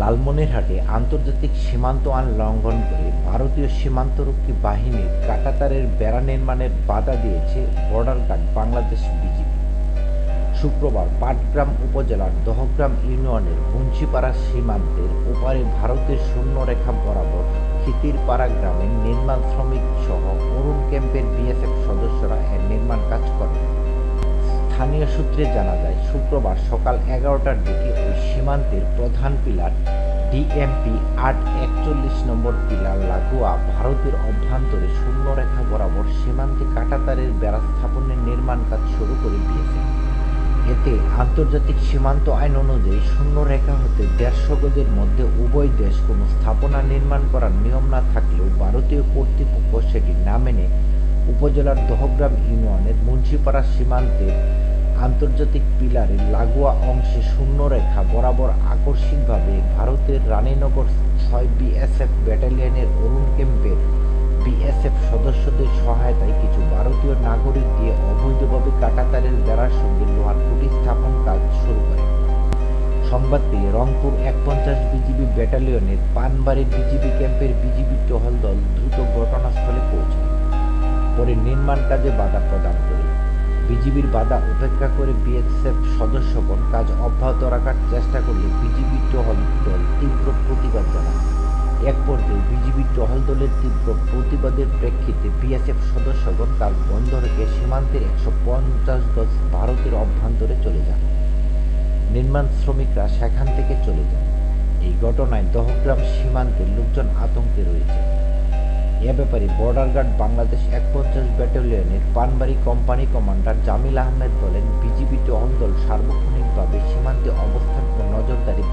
লালমনিরহাটে আন্তর্জাতিক সীমান্ত আইন লঙ্ঘন করে ভারতীয় সীমান্তরক্ষী বাহিনীর কাঁটাতারের বেড়া নির্মাণের বাধা দিয়েছে বর্ডার গার্ড বাংলাদেশ বিজিবি। শুক্রবার পাটগ্রাম উপজেলার দহগ্রাম ইউনিয়নের মুন্সিপাড়া সীমান্তের ওপারে ভারতের শূন্যরেখা বরাবর খিতিরপাড়া গ্রামের নির্মাণ শ্রমিক সহ অরুণ ক্যাম্পের বিএসএফ সদস্যরা এর নির্মাণ কাজ করেন। স্থানীয় সূত্রে জানা যায়, শুক্রবার সকাল এগারোটার দিকে ওই সীমান্তের প্রধান পিলার ডিএমপি আট একচল্লিশ নম্বর পিলার লাগোয়া ভারতের অভ্যন্তরে শূন্যরেখা বরাবর সীমান্তে কাঁটাতারের বেড়া স্থাপনের নির্মাণ কাজ শুরু করে দিয়েছে। এতে আন্তর্জাতিক সীমান্ত আইন অনুযায়ী শূন্য রেখা হতে দেড়শো গজের মধ্যে উভয় দেশ কোনো স্থাপনা নির্মাণ করার নিয়ম না থাকলেও ভারতীয় কর্তৃপক্ষ সেটি না মেনে উপজেলার দহগ্রাম ইউনিয়নের মুন্সিপাড়া সীমান্তের আন্তর্জাতিক পিলারের লাগোয়া অংশে শূন্য রেখা বরাবর আকস্মিকভাবে ভারতের রানীনগর ছয় বিএসএফ ব্যাটালিয়নের অরুণ ক্যাম্পের বিএসএফ সদস্যদের সহায়তায় কিছু ভারতীয় নাগরিক দিয়ে অবৈধভাবে কাটাতারের বেড়ার সঙ্গে লোহার খুঁটি স্থাপন কাজ শুরু করে। সংবাদ পেয়ে রংপুর এক পঞ্চাশ বিজিবি ব্যাটালিয়নের পানবাড়ি বিজিবি ক্যাম্পের বিজিবি টহল দল দ্রুত ঘটনাস্থলে পৌঁছায়। পরে নির্মাণ কাজে বাধা প্রদান করে। বিজিবির বাধা উপেক্ষা করে বিএসএফ সদস্যগণ কাজ অব্যাহত রাখার চেষ্টা করলে বিজিবি টহল দল তীব্র প্রতিবাদ জানায়। এক পর্যায়ে বিজিবি টহল দলের তীব্র প্রতিবাদের প্রেক্ষিতে বিএসএফ সদস্যগণ কাজ বন্ধ রেখে সীমান্তের একশো পঞ্চাশ গজ ভারতের অভ্যন্তরে চলে যান। নির্মাণ শ্রমিকরা সেখান থেকে চলে যান। এই ঘটনায় দহগ্রাম সীমান্তের লোকজন আতঙ্কে রয়েছে। এ ব্যাপারে বর্ডার গার্ড বাংলাদেশ একপঞ্চাশ ব্যাটালিয়নের পানবাড়ি কোম্পানি কমান্ডার জামিল আহমেদ বলেন বিজিবি টহল দল সার্বক্ষণিকভাবে সীমান্তে অবস্থান ও নজরদারি